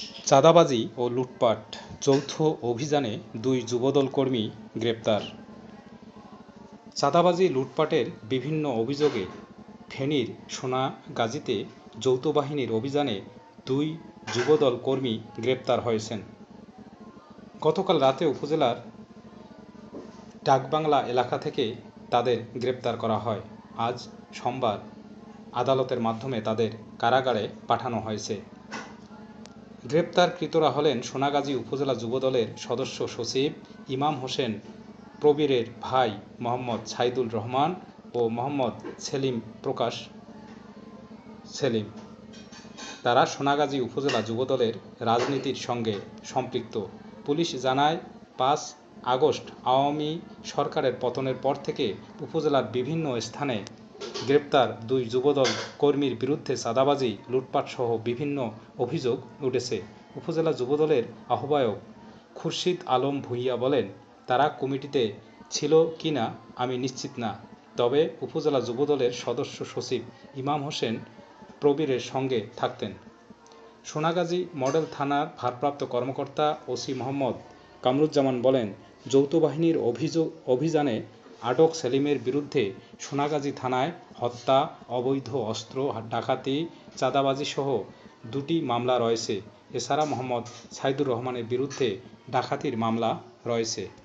চাঁদাবাজি ও লুটপাট, যৌথ অভিযানে দুই যুবদল কর্মী গ্রেপ্তার। চাঁদাবাজি, লুটপাটের বিভিন্ন অভিযোগে ফেনীর সোনাগাজীতে যৌথ বাহিনীর অভিযানে দুই যুবদল কর্মী গ্রেপ্তার হয়েছেন। গতকাল রাতে উপজেলার ডাকবাংলা এলাকা থেকে তাদের গ্রেপ্তার করা হয়। আজ সোমবার আদালতের মাধ্যমে তাদের কারাগারে পাঠানো হয়েছে। গ্রেপ্তারকৃতরা হলেন সোনাগাজী উপজেলা যুবদলের সদস্য সচিব, ইমাম হোসেন প্রবীরের ভাই মোহাম্মদ সাইদুল রহমান ও মোহাম্মদ সেলিম প্রকাশ সেলিম। তারা সোনাগাজী উপজেলা যুবদলের রাজনীতির সঙ্গে সম্পৃক্ত। পুলিশ জানায়, পাঁচ আগস্ট আওয়ামী সরকারের পতনের পর থেকে উপজেলার বিভিন্ন স্থানে গ্রেপ্তার দুই যুবদল কর্মীর বিরুদ্ধে চাঁদাবাজি, লুটপাটসহ বিভিন্ন অভিযোগ উঠেছে। উপজেলা যুবদলের আহ্বায়ক খুরশিদ আলম ভূঁইয়া বলেন, তারা কমিটিতে ছিল কিনা আমি নিশ্চিত না। তবে উপজেলা যুবদলের সদস্য সচিব ইমাম হোসেন প্রবীরের সঙ্গে থাকতেন। সোনাগাজী মডেল থানার ভারপ্রাপ্ত কর্মকর্তা ওসি মোহাম্মদ কামরুজ্জামান বলেন, যৌথ বাহিনীর অভিযোগ, অভিযানে আটক সেলিমের বিরুদ্ধে সোনাগাজী থানায় হত্যা, অবৈধ অস্ত্র, ডাকাতি চাঁদাবাজি সহ দুটি মামলা রয়েছে। এছাড়া মোহাম্মদ সাইদুর রহমানের বিরুদ্ধে ডাকাতির মামলা রয়েছে।